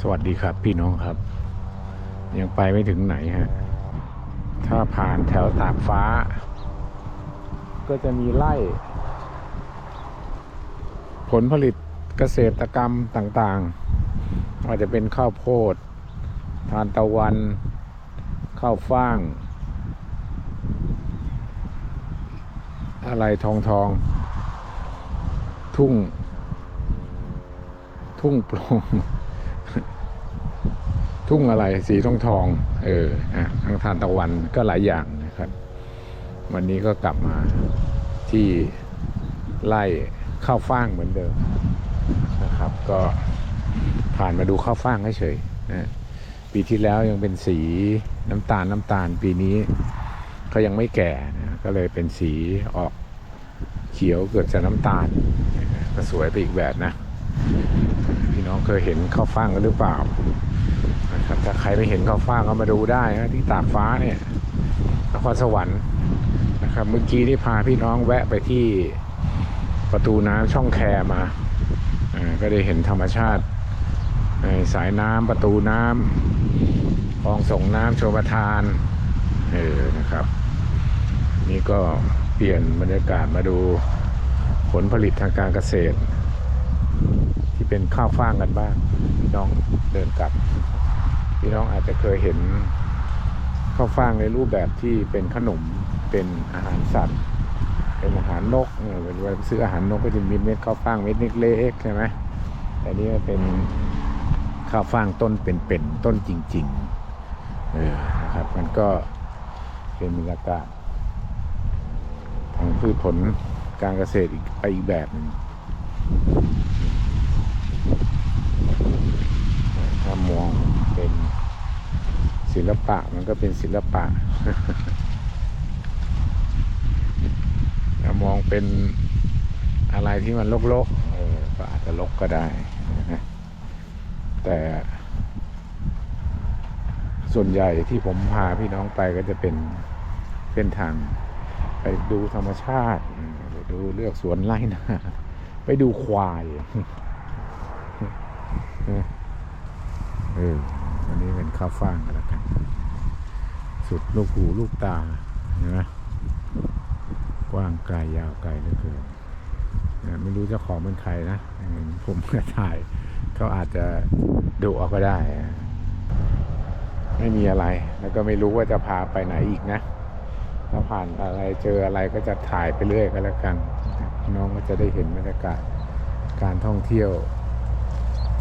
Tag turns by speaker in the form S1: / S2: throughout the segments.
S1: สวัสดีครับพี่น้องครับ ยังไปไม่ถึงไหนฮะ ถ้าผ่านแถวตากฟ้า ก็จะมีไร่ ผลผลิตเกษตรกรรมต่างๆอาจจะเป็นข้าวโพด ทานตะวัน ข้าวฟ่าง อะไรทองทอง ทุ่ง ทุ่งโปร่ง ทุ่งอะไรสีทองทองเอออะทางทานตะวันก็หลายอย่างนะครับ วันนี้ก็กลับมาที่ไล่ข้าวฟ่างเหมือนเดิมนะครับ ก็ผ่านมาดูข้าวฟ่างเฉยๆนะปีที่แล้วยังเป็นสีน้ำตาลน้ำตาลปีนี้เขายังไม่แก่นะก็เลยเป็นสีออกเขียวเกือบจะน้ำตาลก็สวยไปอีกแบบนะ พี่น้องเคยเห็นข้าวฟ่างกันหรือเปล่า นะครับถ้าใครไม่เห็นข้าวฟ่างก็มาดูได้นะที่ตากฟ้าเนี่ยนครสวรรค์นะครับเมื่อกี้ที่พาพี่น้องแวะไปที่ประตูน้ำช่องแคมาอ่าก็ได้เห็นธรรมชาติสายน้ำประตูน้ำคลองส่งน้ำโชประทานเออนะครับ นี่ก็เปลี่ยนบรรยากาศมาดูผลผลิตทางการเกษตร ที่เป็นข้าวฟ่างกันบ้างพี่น้องเดินกลับ พี่น้องอาจจะเคยเห็นข้าวฟ่างในรูปแบบที่เป็นขนมเป็นอาหารสัตว์ เป็นอาหารนกเวลาซื้ออาหารนกก็จะมีเม็ดข้าวฟ่างเม็ดเล็กๆใช่ไหมแต่นี่เป็นข้าวฟ่างต้นเป็นๆต้นจริงๆเออนะครับมันก็เป็นบรรยากาศทางพืชผลการเกษตรอีกไปอีกแบบหนึ่ง ถ้ามองเป็น ศิลปะมันก็เป็นศิลปะมองเป็นอะไรที่มันลกๆเออก็อาจจะลกก็ได้นะแต่ส่วนใหญ่ที่ผมพาพี่น้องไปก็จะเป็นเส้นทาง ไปดูธรรมชาติไปดูเลือกสวนไร่นาไปดูควายเอออันนี้เป็นข้าวฟ่างกันแล้ว สุดลูกหูลูกตาเห็นไหมกว้างไกลยาวไกลเหลือเกินไม่รู้เจ้าของเป็นใครนะผมก็ถ่ายเขาอาจจะดุเอาก็ได้ ไม่มีอะไร แล้วก็ไม่รู้ว่าจะพาไปไหนอีกนะ ถ้าผ่านอะไรเจออะไรก็จะถ่ายไปเรื่อยก็แล้วกัน น้องก็จะได้เห็นบรรยากาศการท่องเที่ยว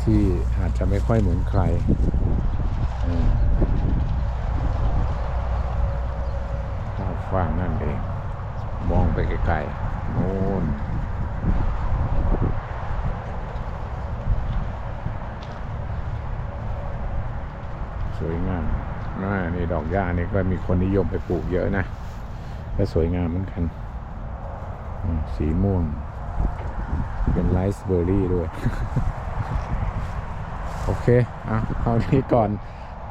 S1: ที่อาจจะไม่ค่อยเหมือนใครเออข้า วฟ่างนั่นเองมองไปไกลๆโน่นสวยงามน,นี่ดอกหญ้านี่ก็มีคนนิยมไปปลูกเยอะนะก็สวยงามเหมือนกัน สีม่วง เป็นไรซ์เบอร์รี่ด้วย โอเค เอาเอานี้ก่อน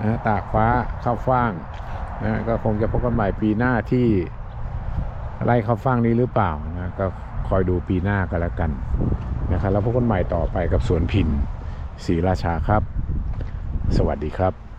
S1: นะตากฟ้าข้าวฟ่าง นะก็คงจะพบกันใหม่ปีหน้าที่ไร่ข้าฟังนี้หรือเปล่านะก็คอยดูปีหน้าก็แล้วกันนะครับแล้วพบกันใหม่ต่อไปกับสวนพินศรีราชาครับ สวัสดีครับ